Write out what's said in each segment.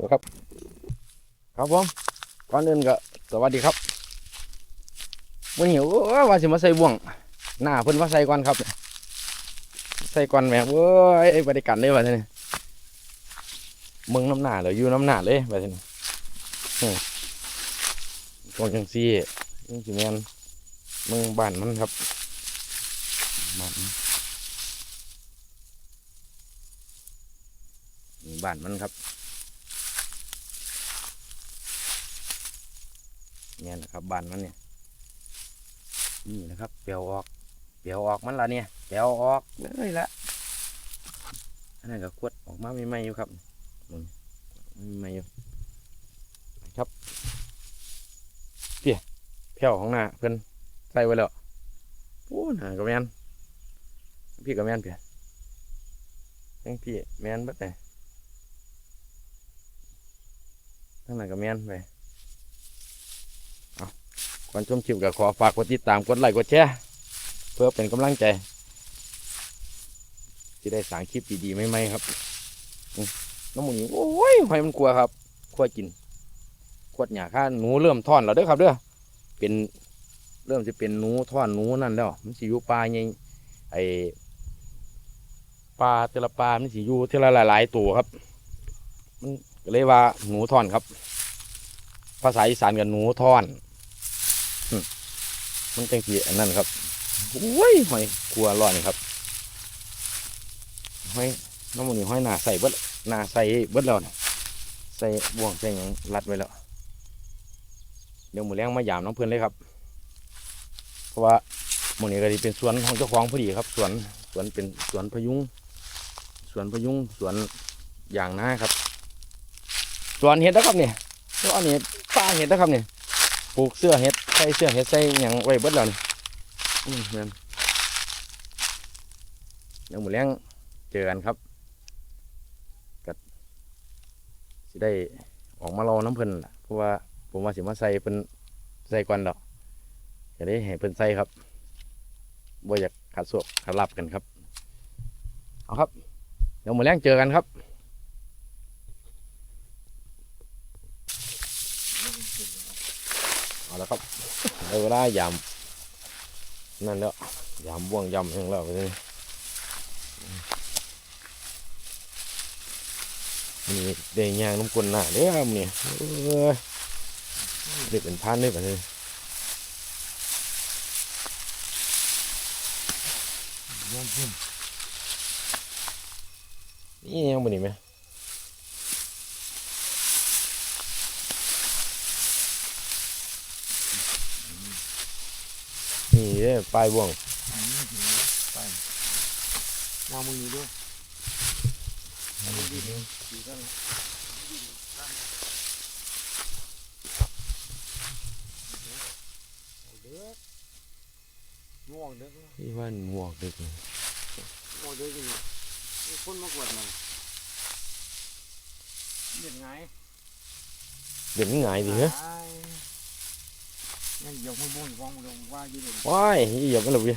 นะครับ ครับผมก่อนอื่นก็สวัสดีครับวันนี้โอ้ยว่าสิมาใส่บ่วง หน้าเพิ่นว่าใส่ก่อนครับ ใส่ก่อนแหมเว้ยบริการเลยว่าท่านี่ยมึงน้ำหนาเลยอยู่น้ำหนาเลยว่าท่านี่อืมกองจังซี่นี่สิแมนมึงบ้านมันครับบ้านบ้านมันครับ เนี่ยนะครับบานมันเนี่ยนี่นะครับเปียวออกเปียวออกมันละเนี่ยเปียวออกเลยละอันนั้นก็ขวดออกมาใหม่ๆอยู่ครับมึงใหม่อยู่ครับเปียเพียวของหน้าเพื่อนใส่ไว้แล้วโอ้หน้าก็แมนพี่ก็แมนเปียทั้งพี่แมนบัดเลยทั้งนั้นก็แมนไป ก่อนชมคลิปก็ขอฝากกดติดตามกดไลค์กดแชร์เพื่อเป็นกำลังใจ ที่ได้สร้างคลิปดีๆใหม่ๆครับอืมน้องหมูนี่โอ้ยหอยมันกลัวครับกลัวกินขวดหยาค่าหนูเริ่มท่อนแล้วเด้อครับเด้อเป็นเริ่มจะเป็นหนูท่อนหนูนั่นแล้ว มันสิอยู่ปลาไงไอปลาแต่ละปลามันสิอยู่เทละหลายๆตัวครับ มันก็เลยว่าหนูท่อนครับ ภาษาอีสานกับหนูท่อน มันจังสีอันนั้นครับโอ้ยหอยกลัวร้อนครับหอยน้ำมันนี่หอยหนาใส่เบิดหนาใส่เบิดแล้วนะใส่บ่วงใส่ยังรัดไว้แล้ว เดี๋ยวหมูแรงมายามน้องเพื่อนเลยครับ เพราะว่าหมูนี่ก็ดีเป็นสวนของเจ้าของพอดีครับสวนสวนเป็นสวนพยุงสวนพยุงสวนอย่างนาครับสวนเห็ดนะครับเนี่ยสวนนี้ป้าเห็ดนะครับเนี่ยปลูกเสื้อเห็ด ส่เสื้อเห็ดใส่หยังไว้เบิดแล้วนี่อืมแม่นเดี๋ยวหมูแรงเจอกันครับกัสิได้ออกมารอน้ำเพิ่นล่ะเพราะว่าผมว่าสิมาใส่เพิ่นใส่ก่อนดอกจะได้ให้เพิ่นใส่ครับบ่อยากขาดสวกขาดลับกันครับเอาครับ เดี๋ยวหมูแรงเจอกันครับ เอาละครับได้เวลายามนั่นแล้วยามบ่วงยำอย่างแล้วเลยนี่ได้ยางน้ำกลนหน้าเด้อครับนี่เอ้ยได้เป็นพันได้แบบนี้นี่ยังบ่นี่ไหม นี่ เด้อปลายบ่วงมามือนี้ด้วยง่วงเด้อที่ว่าหมวกเด็กนี่ง่วงเด้อจริงมีคนมากวดมันเด็ดไงเด็กง่ายดีเหรอ ยังยกมือบุ้งฟ้องมือว่ายืนว้ายเหยียบกันเลยเว้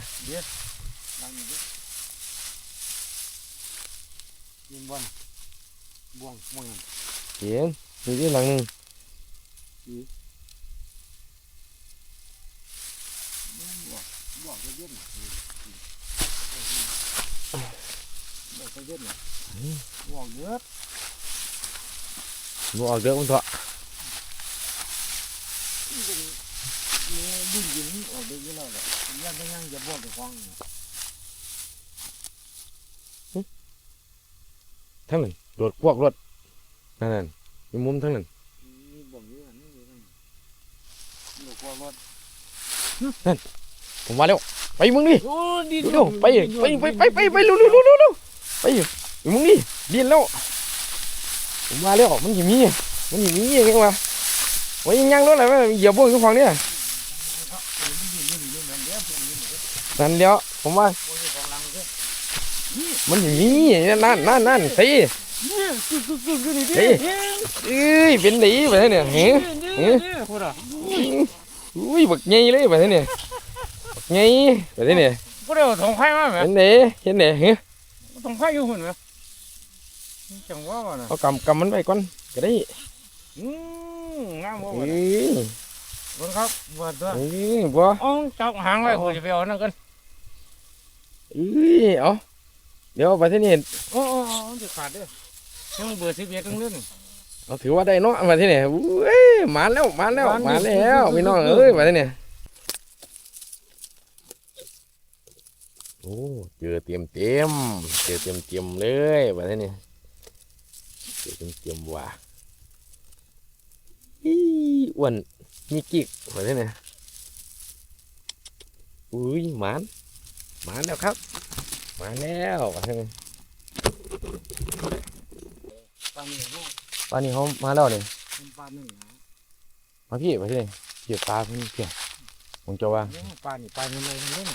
ยังไม่ยังจะบอกกับฟังทั้งนั้นโดดพวกรถนั่นนั่นอยู่มุมทั้งนั้นนี่บอกเยอะนี่เยอะนี่กว่ารถนั่นผมมาแล้วไปมึงดิโอ้ดีเร็วๆไปไปไปไปไปไปเร็วเร็วเร็วเร็วเร็วไปไปมึงดิเดินแล้วผมมาแล้วมันหิมีมันหิมียังไงวะโอ้ยยังรถอะไรวะเหยียบบ่วงอยู่ฝั่งเนี่ย นั่นเดียวผมว่า มันหิมีนั่นนั่นนั่นสิเนี่ยกึกกึกกึกอยู่นี่ดิเฮ้ยเอ้ยเป็นดีไปเนี่ยเฮ้ยเฮ้ยพูดอะอุ้ยบักใหญ่เลยไปเนี่ยบักใหญ่ไปเนี่ยพูดเดี๋ยวถงไข่มาไหมเห็นเด้เห็นเด้เฮ้ยถงไข่อยู่หุ่นไหมจังว่าว่ะนะเอากำกำมันไปก่อนกก็ได้อืมงามบ่เอ้บ่ยเบิ่งครับบ่ตัวเอ้ยบ่อ๋อจับหางไว้ผมจะไปเอานั่นกัน เอ้ยเอาเดี๋ยวเอาไปที่นี่โอ้โอ้โอ้จะขาดเด้อยังเบอร์สิบเอ็ดตรงนี้นี่เอาถือว่าได้เนาะมาที่นี่เอ้ยมาแล้วมาแล้วมามาดิแล้วพี่น้องเอ้ยมาที่นี่โอ้เจอเตรียมเตรียมๆเจอเตรียมเตรียมๆเลยมาที่นี่เจอเตรียมเตรียมๆว่ะอีอ้วนมีกิกมาที่นี่อุ้ยหมานห มานแล้วครับ มาแล้วมาที่นี่ปลาหนึ่งเนาะปลานี่เขามาแล้วเนี่ยเป็นปลาหนึ่งนะมาพี่มาที่นี่เกี่ยวปลาเพี่นเกี่ยวผมจะว่าเนี่ยปลานี่ปลายังไงกันเล่น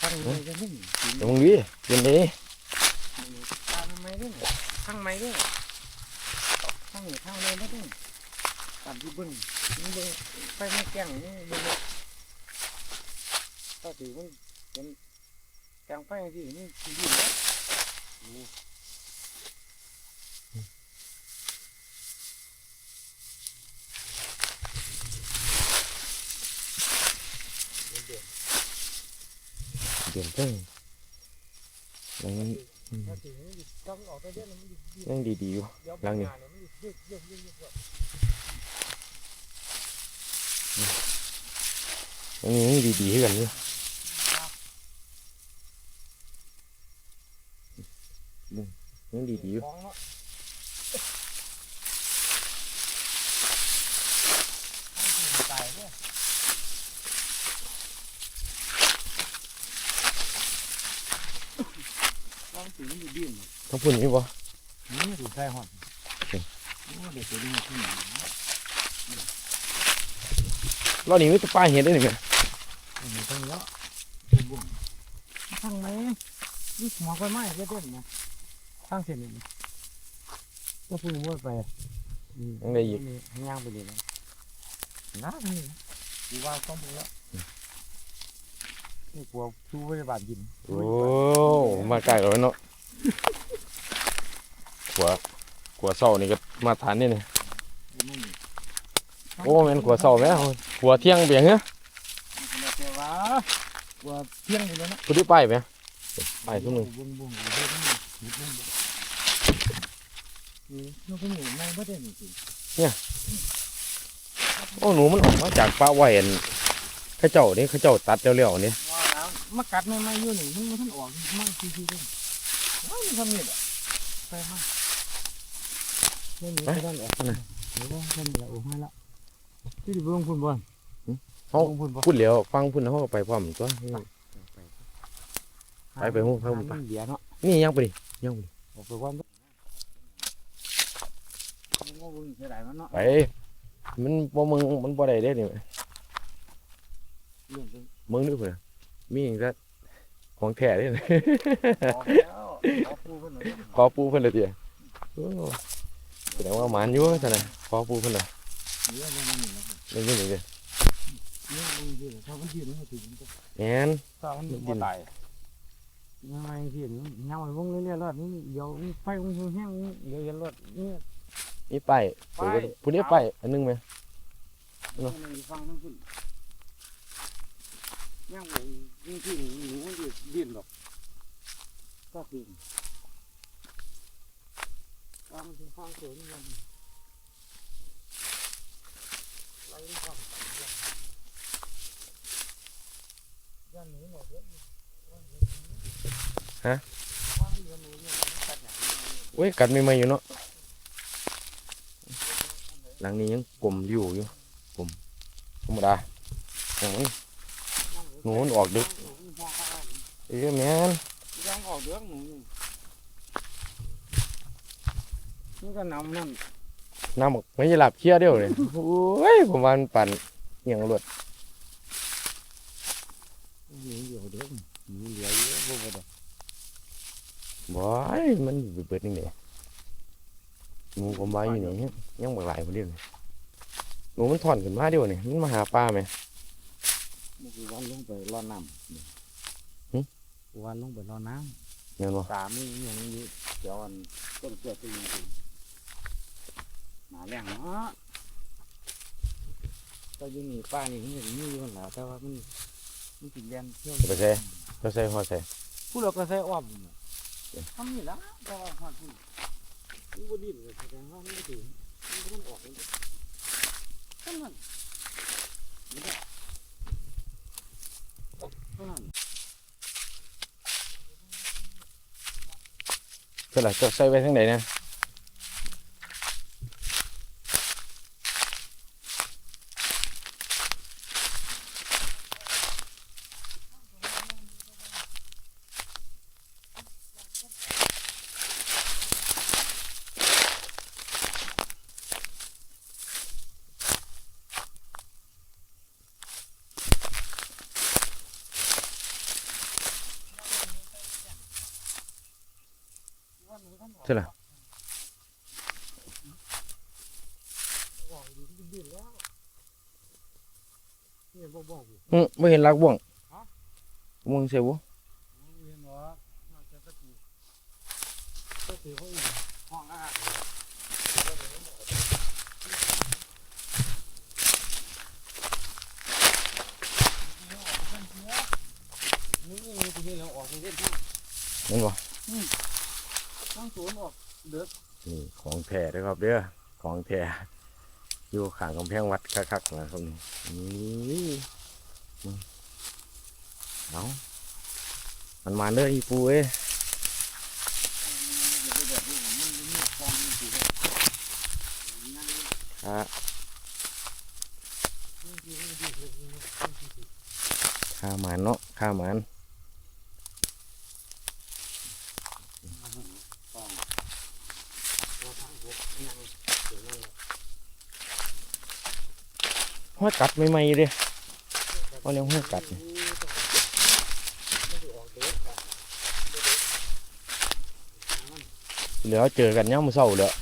ปลายังไงกันเล่นเดี๋ยวมึงดิเย็นดีปลายังไงเล่นข้างในเล่นข้างนี้ข้างในไม่เล่นปลาที่บึ้งนี่เบิ่งไปไม่แกงนี่เบิ่งก็ถือมันเป็น แกงไฟที่นี่ที่ยืนแล้วเดือนเพิ่งยังถ้าถือมันต้องออกไปเล่นมันยังดีๆอยู่เดี๋ยวหลังนี่มันยืดยืดยืดยืดยังยังดีๆขึ้นกันอยู่ยัง ดีๆอยู่ของเนาะตายเนี่ยต้องสีมันอยู่ดิ้นต้องพูดอย่างนี้ปะนี่ถูกใส่หอดโอ้เด็กตัวนี้ขึ้นเราหนีไม่ตะปลาเห็นได้หนึ่งอันนี้ต้องเยอะบุ้งทั้งไหนนี่หัวไฟไหม้เต้นนะ ทั้งเส้นนี้ก็พูดว่าไปยังได้อีกย่างไปเลยนะน้านี่ดีว่าต้องพูดแล้วนี่กลัวสู้ไว้บาดยินโอ้มาใกล้กันแล้วเนาะขัวขัวเศร้านี่ก็มาทานนี่นี่โอ้แม่นขัวเศร้าไหมขัวเที่ยงเบียงเหรอแต่ว่ากลัวเที่ยงไปแล้วนะพูดได้ไปไหมไปทุกมึงบุ้ง บุ้งบุ้งบุ้งบุ้งบุ้งนี่นกขมิ้นไม่ไม่ได้หนึ่งสิโอ้หนูมันออกมาจากปลาไหวอันเข้าเจ้านี่เข้าเจ้าตัดเร็วๆนี่ว่าแล้วมากัดไม่ไม่อยู่นี่มึงมันท่านออกมั่งทีทีด้วยว้าวมันทำนี่แหละไปมาไม่มีไปด้านแหละหรือว่าแค่นี้แหละโอ้ไม่ละที่ดิเบื้องคุณบอลเขาเบื้องคุณบอลพูดเร็วฟังพูดเขาก็ไปพร้อมตัวไปไปหูไปหูไปเดี๋ยวเนาะนี่ยังไปดิ ยังไปดิออกไปวันมึงว่ามึงเสียดายมันเนาะไปมันบ่มึงมันบ่ได้เด้นี่เรื่องเป็นมึงนึกเพิ่นมีอย่างซะของแท้เด้นี่ออกแล้วออกปูเพิ่นหน่อยขอปูเพิ่นเลยติโอ้แสดงว่าหมานอยู่ซั่นน่ะขอปูเพิ่นน่ะเยอะเลยมันนี่นะได้ยินอยู่เด้เนี่ยมึงยืนถ้ามันยืนมันถึงมันจะแม่นถ้ามันบ่ตาย ยังไงที่นี่ยังมันวงเรื่อยๆรอดนี่เดี๋ยวไฟมันแห้งๆเดี๋ยวเย็นรอดนี่มีป้ายป้ายผู้นี้ไปอันนึงไหมมันฟังทั้งขึ้นยังไงยิ่งที่หนูหนูมันยืนยืนหรอกก็คือฟังถึงฟังสียงามนไล่ฟังย่านหนูหน่อยเด้อ โอ้ยกัดใหม่ๆอยู่เนาะหลังนี้ยังกลมอยู่อยู่กลมธรรมดาโอ้ยหนูมันออกดึกเอ้ยแม่นยังออกเดือดหนูนี่นี่ก็นำนั่นน้ำบอกไม่ใช่หลับเคี้ยเดียวเลยโอ้ยผมว่ามันปั่นเอียงรวด หนูเดียวเดือดหนูเหลือเยอะบ่บ่ได้ บอยมันอยู่เบิดนี่เนี่ยหนูผมว่าอยู่นี่ยังบักหลายคนเดียวนี่หนูมันถอนขึ้นมาเดียวนี่มันมาหาปลาไหมมันคือวันลงไปรอน้ำหึวันลงไปรอน้เงี้ยบ่ำตามีอย่างนี้เดี๋ยวอันต้นเกลือตัวนี้หนาแรงเนาะก็อยังมีป้านี่มันอย่างนี้อยู่หั่นแหล้วแต่ว่ามันมันติดแรงเที่ยวไปใส่ไปใส่หัวใส่ผู้เราก็ใส่อ้อมน่ะ ทำนี่ละแต่ว่าหอดผู้มันบ่ดิ้นเลยแสดงว่ามันบ่ถึงมันบ่มันออกเลยเท่านั้นนี่แหละเท่านั้นเท่าไหร่จะใส่ไว้ทางไหนนะ เท่าไหร่ บอกอยู่มันดิ้นแล้วเนี่ย บ่บอกอยู่อืมไม่เห็นรักบ่วงฮะบ่วงใส่บ่เห็นว่าน่าจะตะกี้ตะกี้เขาอีกห้องอาหารเลยนี่นี่กูเห็นแล้วออกไปเล่นที่เห็นบ่ตั้งศูนย์ออกเดือดนี่ของแท้เด้อครับเด้อของแท้ อยู่ข้างกำแพงวัดคักๆนะครับนี่นี่มึงเอามันมาเลยอีปูเอ้ยอย่ามันเนาน้อข้ามันเนาะข้ามัน ฟองตัวทั้งพวกนั่งเดี๋ยวนั่ง ห้อยกัดไม่ๆเลยเอาเลี้ยงห้อยกัดเหลือเจอกันย่ามมื้อเช้าเลย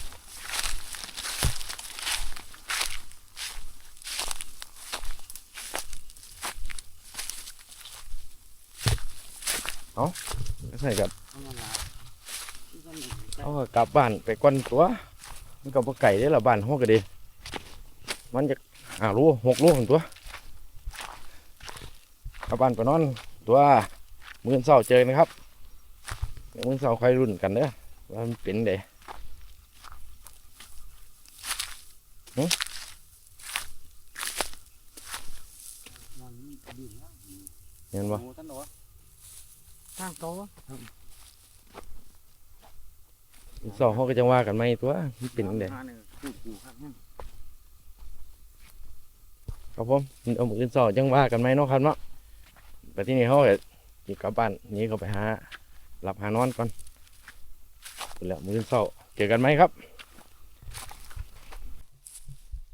เอาใส่กับเอาก็มีเอากลับบ้านไปก่อนตัว มันก็บ่ไก่ได้อละบ้านห้องก็ดีมันจะ ห้าโลหกโลหั่นตัวกลับบ้านไปนอนตัวมื้อเช้าเจอกันนะครับเดี๋ยวมื้อเช้าค่อยรุ่นกันเด้อว่ามันเป็นไดมันดีแล้วเห็นบ่โอ้ท่านบอกว่าทางโตะมื้อเช้าเฮาก็จังว่ากันใหม่ตัวมันเป็นจังไดหาเนี่ย ครับผมเอามื้อเช้าจังว่ากันใหมเนาะครับเนาะแต่ที่นี่เฮาก็สิกลับบ้านหนี้ก็ไปหาหลับหานอนก่อนแล้วมื้อเช้าเจอกันไหมครับ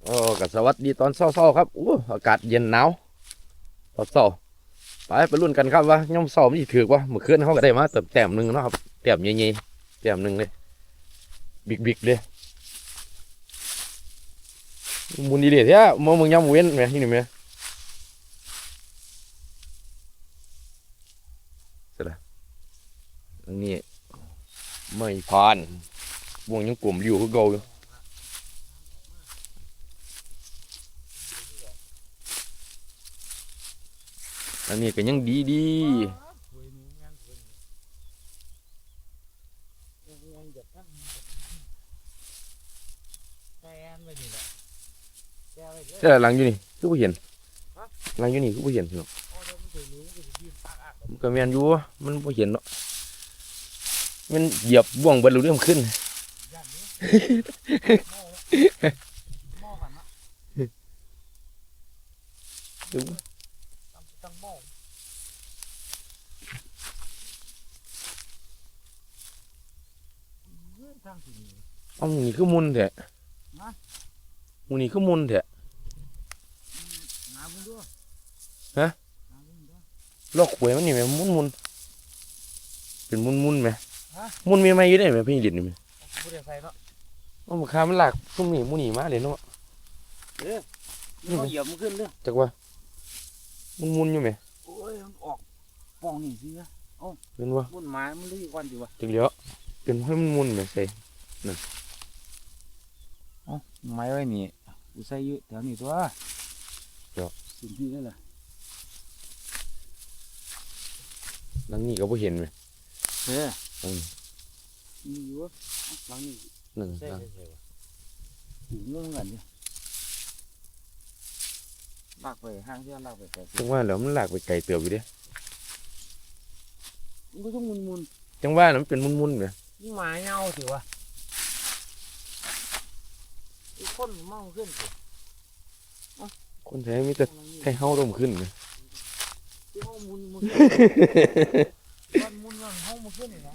โอ้ก็สวัสดีตอนเช้าๆครับอู้อากาศเย็นหนาวตอนเช้าไปไปรุ่นกันครับว่าย่อมเช้ามันสิถือว่าเมื่อคืนเขาก็ได้มาเติมแต้มหนึ่งเนาะครับแต้มใหญ่ๆแต้มหนึ่งเลยบิ๊กๆเลย มุนดีเดียแท้มองมึงย่ำเว้นไหมที่นี่ไหมเสร็จแล้วนนี้ไม่ผ่านวงยังกลุ่มอยู่คือเก่าอยู่อันนี้ก็ยังดีดี คุยนี่งานคุยนี่งานจะตั้งแกนไปนี่แหละแกไป เลยใช่หลังอยู่นี่คือผู้เห็นหลังอยู่นี่คือผู้เห็นเนาะอ๋อเดี๋ยวมันถึงนี้มันก็จะยืนปากอะมันก็แม่นอยู่มันผู้เห็นเนาะมันเหยียบบ่วงเบิดรู้เรื่องขึ้นยันนี้หม้อหม้อกันนะดูตั้งตั้งหม้อเฮ้ยทางที่นี่เอาหมูนี่คือมุนแท้ฮะหมูนี่คือมุนแท้หาบุญด้วย ฮะหาบุญด้วยลอกหวยมันนี่แม่มุนมุนเป็นมุนมุนไหมฮะมุนมีไหมอยู่ได้ไหมพี่ดินนี่ไหมบุญใส่เนาะเอามาคามันหลากซุ่มนี่หมูนี่มาเลยเนาะนี่เขาเหยียบมันขึ้นเลยจักว่ามุนมุนอยู่ไหมโอ้ยมันออกปองนี่สินะเป็นว่าบุญไม้มันเลยวันอยู่วะจักเดียวเป็นให้มันมุนไหมใส่อ๋ออ๋อไม้ไว้นี่กูใส่อยู่แถวนี้ตัวเดี๋ยวสิ่งที่นั่นแหละ หลังนี้ก็บ่เห็นไหมเฮ้ยอืมมีอยู่วะเอาหลังนี้นั่นใส่หลังใส่วะหูงงกันเนี่ยลากไปห้างที่ลากไปใส่จังว่าแล้วมันลากไปไกลเติบอยู่เด้มันก็ต้องมุนมุนจังว่าแล้วมันเป็นมุนๆเนี่ยๆยิ่งหมาเงาสิวะอีกคนเมาขึ้นสิคนใช้มีแต่ให้เฮาร่มขึ้นเนี่ย ที่ห้องมุนมุนวันมุนวันห้องมุนขึ้นนี่นะ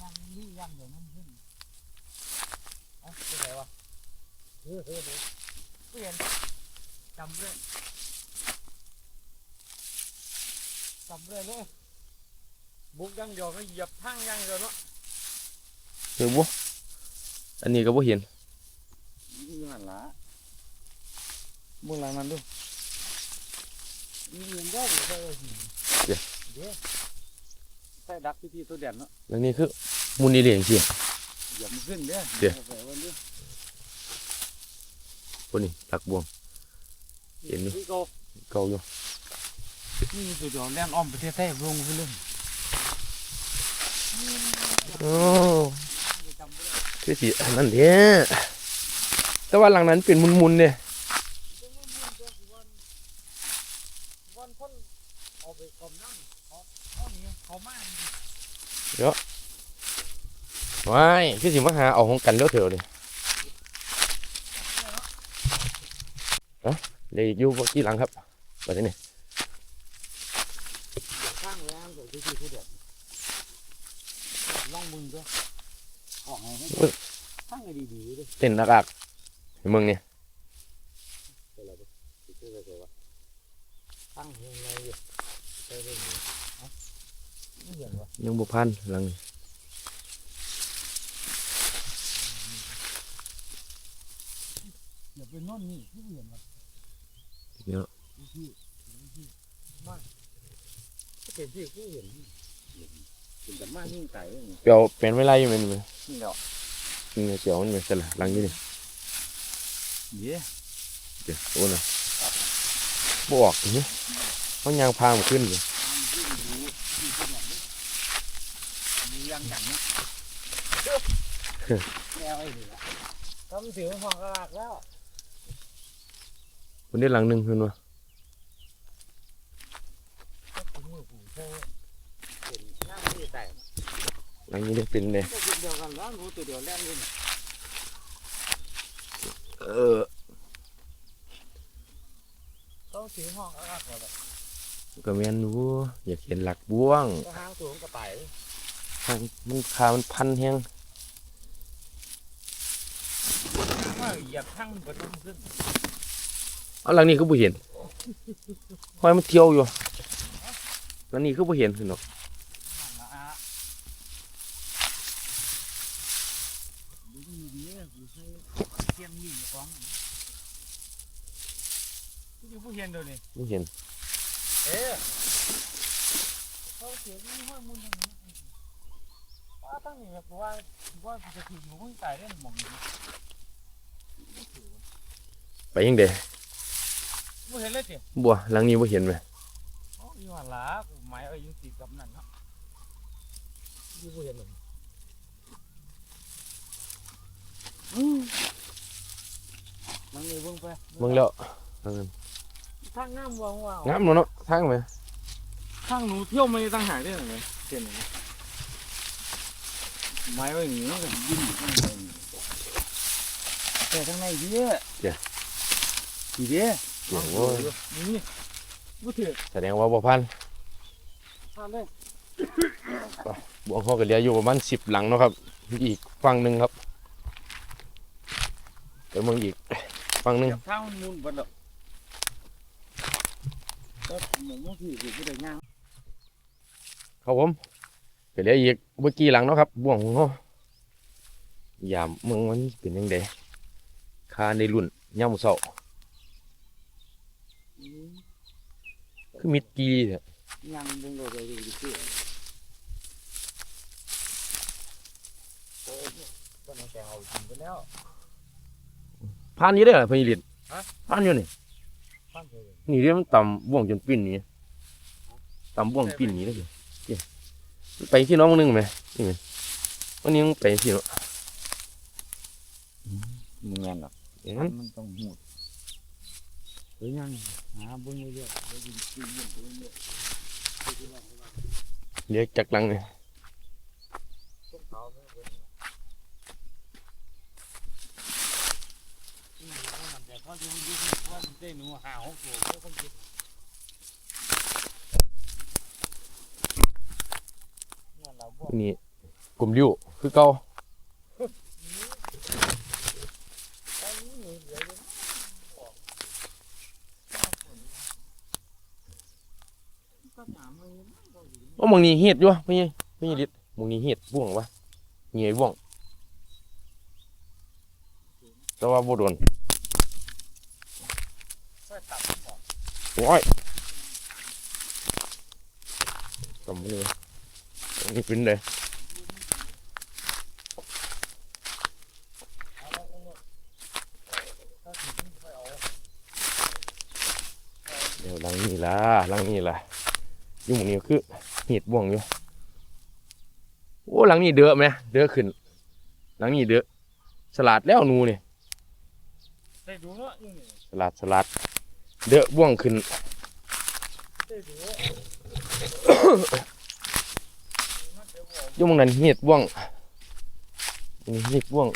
ยังนี่ยังเดี๋ยวนั้นขึ้นเอ้าเป็นไงวะเฮ้ยเฮ้ยเฮ้ยเปลี่ยนจำเลยจำเลยเลยบุกยังเดียวก็เหยียบทั้งยังเดียวเนาะ เห็นบ่อันนี้ก็บ่เห็นนี่หันละบุกอะไรมันดูนี่เงินได้หรือใช่ไหมเดี๋ยวใส่ดักพิธีตัวเด่นเนาะแล้วนี่คือมุนอีเหลียงสิเหยียบมันขึ้นเด้อเดี๋ยวอาไปวันนี้คนนี้หลักบวงเห็นไหมพี่โกเก่าอยู่นี่ตัวเดียวแล่นอ้อมประเทศไทยลงไปเลยโอ้จำไม่ได้ คือสิอันนั้นเด้แต่ว่าหลังนั้นเป็นมุนๆเนี่ยวันพ่นเอาไปกลมน้ำเขาเขาหนีเขามาว้ายคือสิมาหาเอาของกันแล้วเถอะเลยเอ้าเดี๋ยวอีกอยู่บ่กี่หลังครับไปที่นี่ข้างแรงตัวที่ที่เด็ดล่องมึงด้วย ออกไงให้ข้างไงดีๆด้วยเต้นนักอักให้เมืองนี่เป็นไรด้วยติดเชื้ออะไรวะข้างเฮงในอยู่ใช่ได้ไหมเอ้าไม่เห็นวะยังบ่พันหลังนี้อย่าไปนอนนี่ไม่เห็นวะเดี๋ยวดูที่ดูที่มาเห็นที่กูเห็น เห็นแต่มายิ่งไก่เลยนี่เปียวเป็นเวลาอยู่แม่นบ่นี่เดี๋ยวนี่เปียวมันเป็นสละหลังนี้นี่เดี๋ยวเดี๋ยวโอ้น่ะบ่ออกนี่เขายางพามันขึ้นเลยมียังจังนะแมวไอ้นี่ละทำถึงห้องกระลากแล้วคนได้หลังหนึงเพิ่นว่า ก็ถึงมือกูเท่เป็นหน้าที่แต่ หลังนี้ได้เป็นเลยก็คือเดียวกันแล้วรู้ตัวเดียวแล่นเลยเออต้องถึงห้องกระลากก่อนก็แม่นอยู่อยากเห็นหลักบ่วงก็ห้างตัวของกระต่ายทางมันขามันพันแฮงว่าเหยียบทั้งบนต้นขึ้นเอาหลังนี้คือบ่เห็นห้อยมันเที่ยวอยู่หลังนี้คือบ่เห็นขึ้นหรอก นั่นละอะดูดี ดีกูใช้เทียมหยี่ของกูจะผู้เห็นเดี๋ยวนี้บ่เห็นเอ๊ะเขาเสียที่ห้อยมุนอย่างนี้ว่าตั้งนี่แบบว่าว่าจะถึงหนูไก่ได้หมองนี้ไปยังเด้ไม่เห็นเลยเจ้บัวหลังนี้บ่เห็นไหมโอ้ยว่าละกูหมายเอาอยู่ติดกับนั่นเนาะยี่ไม่เห็นเลย มันมีเบิ่งไปเบิ่งแล้วทางน้ำวางว่างามเนาะเนาะทางไหมทางหนูเที่ยวไม่ตั้งหายได้ไหมเส้นนี้ไม้ไว้อย่างนี้ก็ยิ้มอยู่ข้างในแต่ข้างในดีอะดีดีเดี๋ยวโอ้ยนี่บ่ถือแสดงว่าบ่พันทานเลยบัวเขาก็เหลืออยู่ประมาณ10หลังเนาะครับ อีกฝั่งหนึงครับ เดี๋ยวมึงอีกฝั่งหนึงจับเท้ามันมุนเบัดแล้วก็หมูมันถือถือก็ได้ย่างครับผมก็เหลืออีกเมื่อกี้หลังเนาะครับบ่วงของเขายามเมืองมันเป็นยังไงคาในรุ่นย่ำเสาอืมคือมิดกีเนี่ยยังดึงโดดเลยดีที่โอ้ยต้นแกเอากินไปแล้ว พานนี้ได้เหรอพี่ลิดฮะพานอยู่นี่ฟังเลยนี่เรียกมันต่ำบ่วงจนปิ้นหนี้ต่ำบ่วงปิ้นหนี้ได้เลยเจ้มันไปที่น้องมึงนึงไหมนี่ไหมวันนี้มึงไปที่เนาะมึงแม่นหรอกเอ๊ะมันต้องหูดหรือยังหาบุญเยอะๆแล้วกินกินเยอะๆเยอะเรียกจากหลังเนี่ย ๆต้นเขาไม่เว้นอืมมันแต่เขาจะยุ่งว่ามัน ได้หนูหาหกตัวเขาคนกินเนี่ยเราบอกนี่กลุ่มริ้วคือเก่าตอนนี้เหลือเลยก็หนามองนี่เฮ็ดอยู่วะพี่พี่ลิดมึงนี่เฮ็ดบ่วงวะเหนื่อยบ่วงแต่ว่าบ่โดน ช่วยตัดบอก โอ้ยกำมือนี่เป็นเลยเอาแล้วก็หมดถ้าถึงค่อยเอาเดี๋ยวหลังนี่ล่ะหลังนี่ล่ะอยุ่หมองนี้คือเฮ็ดบ่วงอยู่โอ้หลังนี้เด้อไหมเด้อขึ้น หลังนี้เด้อสลัดแล้วหนูนี่ได้ดูเนาะนี่สลัดสลัด เด้อบ่วงขึ้นได้ดูมันเดี๋ยวบอกอยุ่หมองนั้นเฮ็ดบ่วงนี่เฮ็ดบ่วง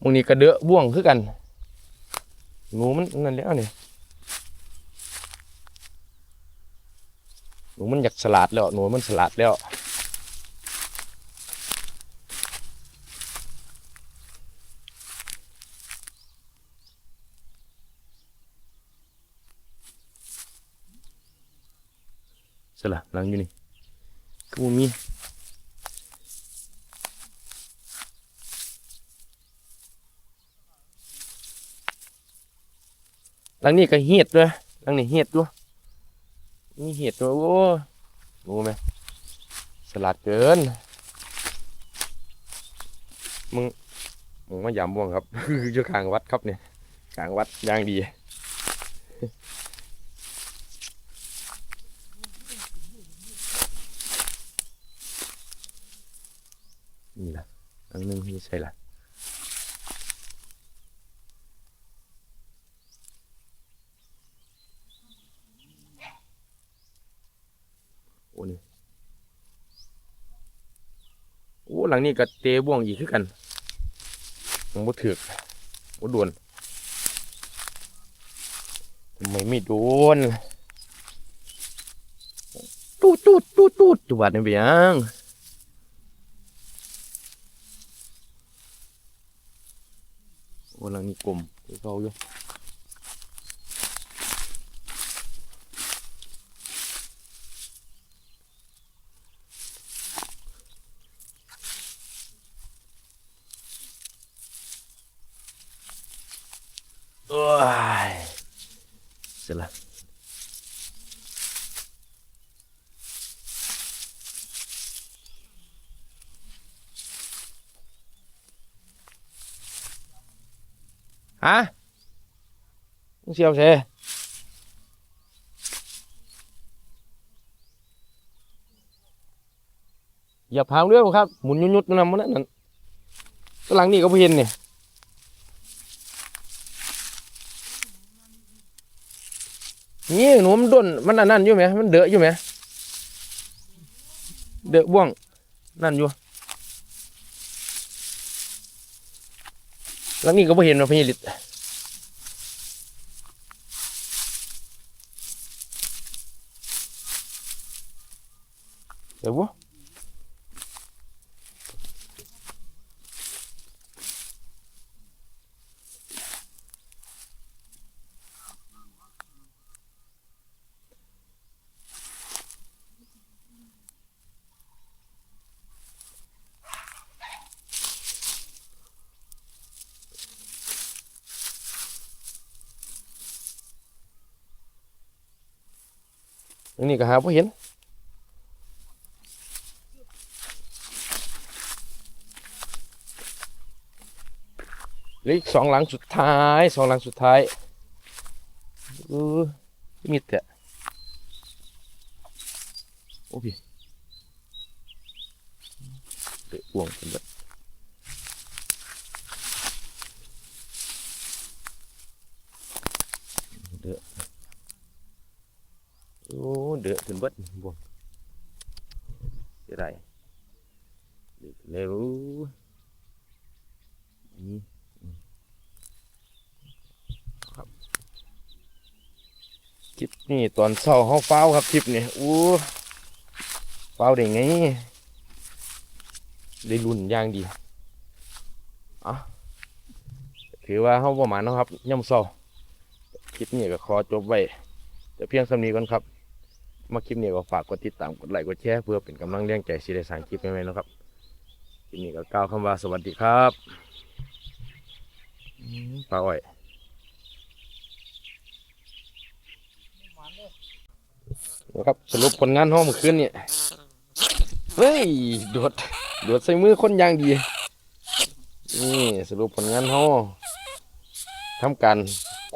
มองนี้ก็เด้อบ่วงคือกัน หนูมันนั่นแล้วนี่หนูมันอยากสลัดแล้วหนูมันสลัดแล้วสลัดหลังอยู่นี่คือบ่มี หลังนี้ก็เฮ็ดด้วยหลังนี้เฮ็ดด้วยมีเฮ็ดด้วยโอ้รู้ไหมสลัดเกิน มึง มึงมายามบ่วงครับ คืออยู่ข้างวัดครับเนี่ยข้างวัดย่างดีนี่ล่ะอันนึงที่ใช่ล่ะโอ้นี่ โอ้หลังนี้ก็เตะบ่วงอีกคือกันยังบ่ถึกบ่โดนทำไมไม่โดนตูดตูดตูดตูดจังหวัดนี่เป็นหยังโอ้หลังนี้กลมคือเขาอยู่โอ้ยเสร็จละฮะมึง เสียวเสอย่าพามเรื่องครับ หมุนยุดๆนั่นนะมันนั่นตัวหลังนี่ก็บ่เห็นเนี่ยนี่หนูมันด้นมันอันนั่นอยู่ไหมมันเดอะอยู่ไหมเดอะบ่วงนั่นอยู่หลังนี่ก็บ่เห็นว่าพี่ลิต T'as vu นี่ก็หาบ่เห็น ลืออีกสองหลังสุดท้ายสองหลังสุดท้ายเออมีแต่โอ้พี่เดือดวงเป็นแบบเดือดโอ้เดือดถึงเบิดบวงเสียดายเดือดเร็วนี่ คลิปนี่ตอนเช้าเขาเฝ้าครับคลิปนี่อู้เฝ้าได้ไงได้รุ่นย่างดีอะถือว่าเขาประมาณนะครับย่ำเช้าคลิปนี้ก็ขอจบไว้แต่เพียงสำนีก่อนครับ มาคลิปนี้ก็ฝากกดติดตามกดไลค์กดแชร์เพื่อเป็นกำลังแรงใจสิได้สางคลิปใหม่ๆนะครับคลิปนี้ก็กล่าวคำว่าสวัสดีครับปลาอ้อย นะครับสรุปผลงานห้องเมื่อคืนเนี่ยเฮ้ยโดดโดดใส่มือคนยางดีนี่สรุปผลงานห้องทำการ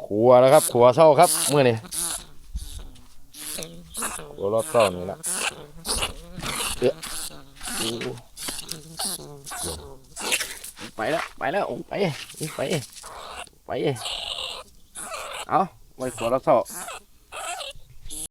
ขัวแล้วครับขัวเศร้าครับเมื่อนี้ขัวรอดเศร้านี่ละเออไปแล้วไปแล้วไปไปไปเอาไว้ขัวรอดเศร้า